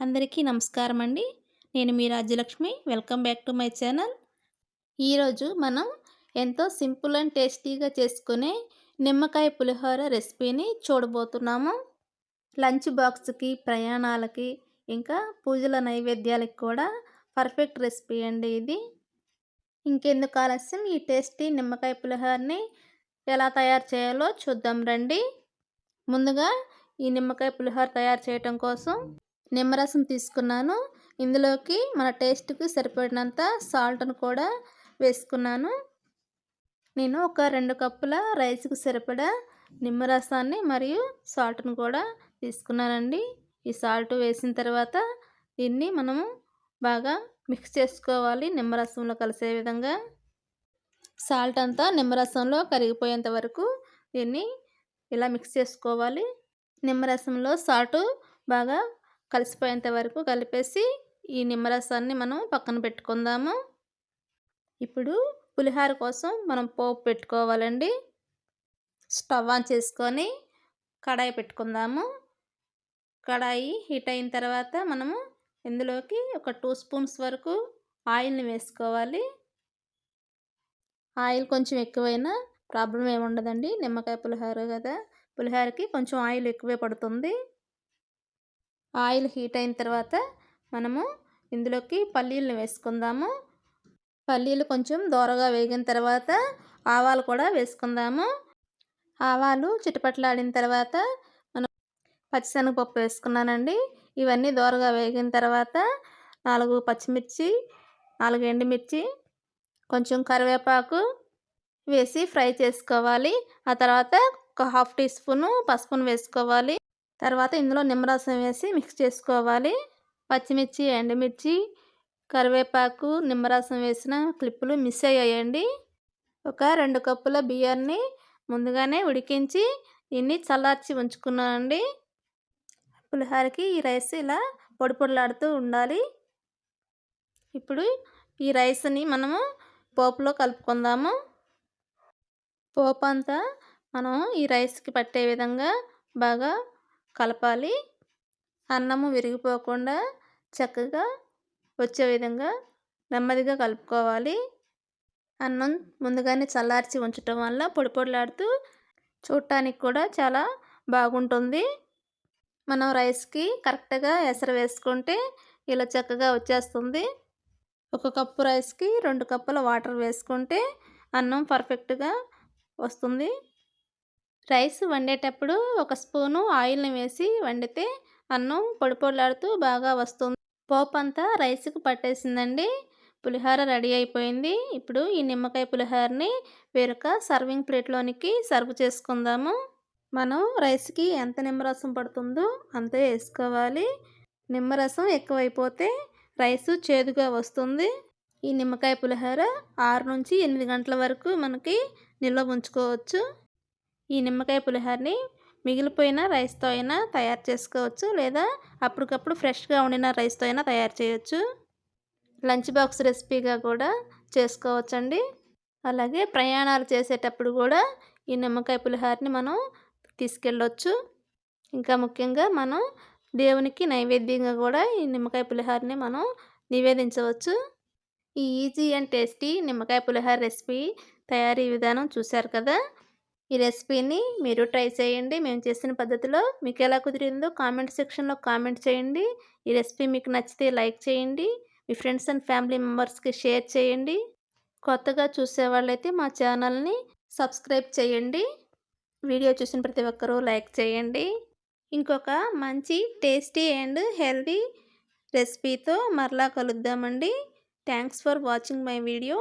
అందరికీ నమస్కారం అండి. నేను మీ Rajyalakshmi. Welcome back to my channel. ఈరోజు మనం ఎంతో సింపుల్ అండ్ టేస్టీగా చేసుకునే నిమ్మకాయ పులిహోర రెసిపీని చూడబోతున్నాము. లంచ్ బాక్స్కి ప్రయాణాలకి ఇంకా పూజల నైవేద్యాలకి కూడా పర్ఫెక్ట్ రెసిపీ అండి ఇది. ఇంకెందుకు ఆలస్యం? ఈ టేస్టీ నిమ్మకాయ పులిహోరని ఎలా తయారు చేయాలో చూద్దాం రండి. ముందుగా ఈ నిమ్మకాయ పులిహోర తయారు చేయటం కోసం నిమ్మరసం తీసుకున్నాను. ఇందులోకి మన టేస్ట్కి సరిపడినంత సాల్ట్ను కూడా వేసుకున్నాను. నేను ఒక రెండు కప్పుల రైస్కి సరిపడా నిమ్మరసాన్ని మరియు సాల్ట్ను కూడా తీసుకున్నానండి. ఈ సాల్ట్ వేసిన తర్వాత దీన్ని మనము బాగా మిక్స్ చేసుకోవాలి నిమ్మరసంలో కలిసే విధంగా. సాల్ట్ అంతా నిమ్మరసంలో కరిగిపోయేంత వరకు దీన్ని ఇలా మిక్స్ చేసుకోవాలి. నిమ్మరసంలో సాల్ట్ బాగా కలిసిపోయేంత వరకు కలిపేసి ఈ నిమ్మరసాన్ని మనం పక్కన పెట్టుకుందాము. ఇప్పుడు పులిహార కోసం మనం పోపు పెట్టుకోవాలండి. స్టవ్ ఆన్ చేసుకొని కడాయి పెట్టుకుందాము. కడాయి హీట్ అయిన తర్వాత మనము ఇందులోకి ఒక టూ స్పూన్స్ వరకు ఆయిల్ని వేసుకోవాలి. ఆయిల్ కొంచెం ఎక్కువైనా ప్రాబ్లం ఏమి ఉండదండి. నిమ్మకాయ పులిహోర కదా. పులిహోరకి కొంచెం ఆయిల్ ఎక్కువే పడుతుంది. ఆయిల్ హీట్ అయిన తర్వాత మనము ఇందులోకి పల్లీలను వేసుకుందాము. పల్లీలు కొంచెం దోరగా వేగిన తర్వాత ఆవాలు కూడా వేసుకుందాము. ఆవాలు చిటపట్లాడిన తర్వాత మనం పచ్చిశనగపప్పు వేసుకున్నానండి. ఇవన్నీ దోరగా వేగిన తర్వాత నాలుగు పచ్చిమిర్చి నాలుగు ఎండుమిర్చి కొంచెం కరివేపాకు వేసి ఫ్రై చేసుకోవాలి. ఆ తర్వాత ఒక హాఫ్ టీ స్పూను పసుపును వేసుకోవాలి. తర్వాత ఇందులో నిమ్మరసం వేసి మిక్స్ చేసుకోవాలి. పచ్చిమిర్చి ఎండుమిర్చి కరివేపాకు నిమ్మరసం వేసిన క్లిప్పులు మిస్ అయ్యాయండి. ఒక రెండు కప్పుల బియ్యాన్ని ముందుగానే ఉడికించి దీన్ని చల్లార్చి ఉంచుకున్నానండి. పులిహారకి ఈ రైస్ ఇలా పొడి పొడిలాడుతూ ఉండాలి. ఇప్పుడు ఈ రైస్ని మనము పోపులో కలుపుకుందాము. పోపు అంతా మనం ఈ రైస్కి పట్టే విధంగా బాగా కలపాలి. అన్నము విరిగిపోకుండా చక్కగా వచ్చే విధంగా నెమ్మదిగా కలుపుకోవాలి. అన్నం ముందుగానే చల్లార్చి ఉంచటం వల్ల పొడి పొడిలాడుతూ చూడటానికి కూడా చాలా బాగుంటుంది. మనం రైస్కి కరెక్ట్గా ఎసరు వేసుకుంటే ఇలా చక్కగా వచ్చేస్తుంది. ఒక కప్పు రైస్కి రెండు కప్పుల వాటర్ వేసుకుంటే అన్నం పర్ఫెక్ట్గా వస్తుంది. రైస్ వండేటప్పుడు ఒక స్పూను ఆయిల్ని వేసి వండితే అన్నం పొడిపొడలాడుతూ బాగా వస్తుంది. పోపు అంతా రైస్కి పట్టేసిందండి. పులిహోర రెడీ అయిపోయింది. ఇప్పుడు ఈ నిమ్మకాయ పులిహోరని వేరొక సర్వింగ్ ప్లేట్లోనికి సర్వ్ చేసుకుందాము. మనం రైస్కి ఎంత నిమ్మరసం పడుతుందో అంతే వేసుకోవాలి. నిమ్మరసం ఎక్కువైపోతే రైస్ చేదుగా వస్తుంది. ఈ నిమ్మకాయ పులిహోర ఆరు నుంచి ఎనిమిది గంటల వరకు మనకి నిల్వ ఉంచుకోవచ్చు. ఈ నిమ్మకాయ పులిహోరని మిగిలిపోయిన రైస్తో అయినా తయారు చేసుకోవచ్చు లేదా అప్పటికప్పుడు ఫ్రెష్గా ఉండిన రైస్తో అయినా తయారు చేయొచ్చు. లంచ్ బాక్స్ రెసిపీగా కూడా చేసుకోవచ్చండి. అలాగే ప్రయాణాలు చేసేటప్పుడు కూడా ఈ నిమ్మకాయ పులిహోరని మనం తీసుకెళ్ళొచ్చు. ఇంకా ముఖ్యంగా మనం దేవునికి నైవేద్యంగా కూడా ఈ నిమ్మకాయ పులిహోరని మనం నివేదించవచ్చు. ఈ ఈజీ అండ్ టేస్టీ నిమ్మకాయ పులిహోర రెసిపీ తయారీ విధానం చూశారు కదా? ఈ రెసిపీని మీరు ట్రై చేయండి. మేము చేసిన పద్ధతిలో మీకు ఎలా కుదిరిందో కామెంట్ సెక్షన్లో కామెంట్ చేయండి. ఈ రెసిపీ మీకు నచ్చితే లైక్ చేయండి. మీ ఫ్రెండ్స్ అండ్ ఫ్యామిలీ మెంబర్స్కి షేర్ చేయండి. కొత్తగా చూసే వాళ్ళైతే మా ఛానల్ని సబ్స్క్రైబ్ చేయండి. వీడియో చూసిన ప్రతి ఒక్కరూ లైక్ చేయండి. ఇంకొక మంచి టేస్టీ అండ్ హెల్దీ రెసిపీతో మరలా కలుద్దామండి. Thanks for watching my video.